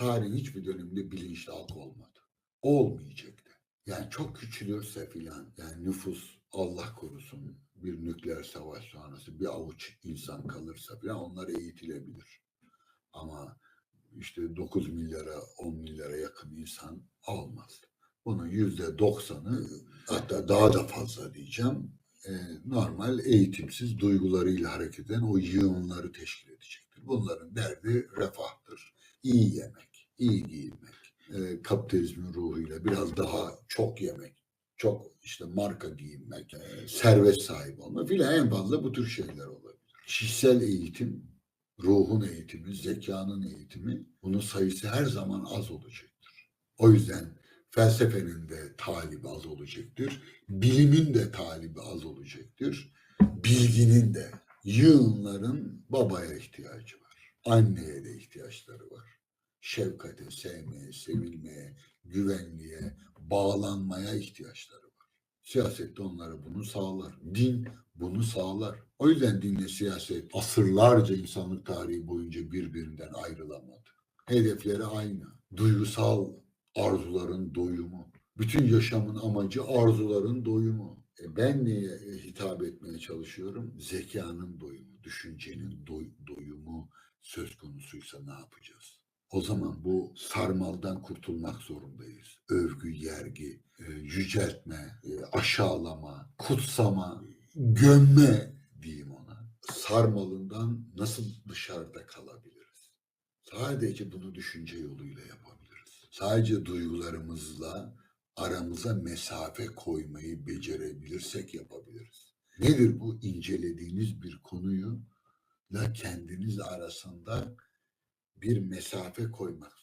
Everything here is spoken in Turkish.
Tarihin hiçbir döneminde bilinçli halk olmadı. Olmayacak da. Yani çok küçülürse filan yani nüfus Allah korusun bir nükleer savaş sonrası bir avuç insan kalırsa filan onlar eğitilebilir. Ama işte 9 milyara 10 milyara yakın insan olmaz. Bunun yüzde doksanı hatta daha da fazla diyeceğim e, normal eğitimsiz duygularıyla hareket eden o yığınları teşkil edecektir. Bunların derdi refahtır. İyi yemek, iyi giyinmek, e, kapitalizmin ruhuyla biraz daha çok yemek, çok işte marka giyinmek, e, servet sahibi olma filan en fazla bu tür şeyler olabilir. Kişisel eğitim, ruhun eğitimi, zekanın eğitimi bunun sayısı her zaman az olacaktır. O yüzden felsefenin de talibi az olacaktır. Bilimin de talibi az olacaktır. Bilginin de, yığınların babaya ihtiyacı var. Anneye de ihtiyaçları var. Şefkate, sevmeye, sevilmeye, güvenliğe, bağlanmaya ihtiyaçları var. Siyaset de onlara bunu sağlar. Din bunu sağlar. O yüzden dinle siyaset asırlarca insanlık tarihi boyunca birbirinden ayrılamadı. Hedefleri aynı. Duygusal arzuların doyumu. Bütün yaşamın amacı arzuların doyumu. E ben neye hitap etmeye çalışıyorum? Zekanın doyumu, düşüncenin doy- doyumu söz konusuysa ne yapacağız? O zaman bu sarmaldan kurtulmak zorundayız. Övgü, yergi, e, yüceltme, e, aşağılama, kutsama, gömme diyeyim ona. Sarmalından nasıl dışarıda kalabiliriz? Sadece bunu düşünce yoluyla yapabiliriz. Sadece duygularımızla aramıza mesafe koymayı becerebilirsek yapabiliriz. Nedir bu incelediğiniz bir konuyu la kendiniz arasında bir mesafe koymak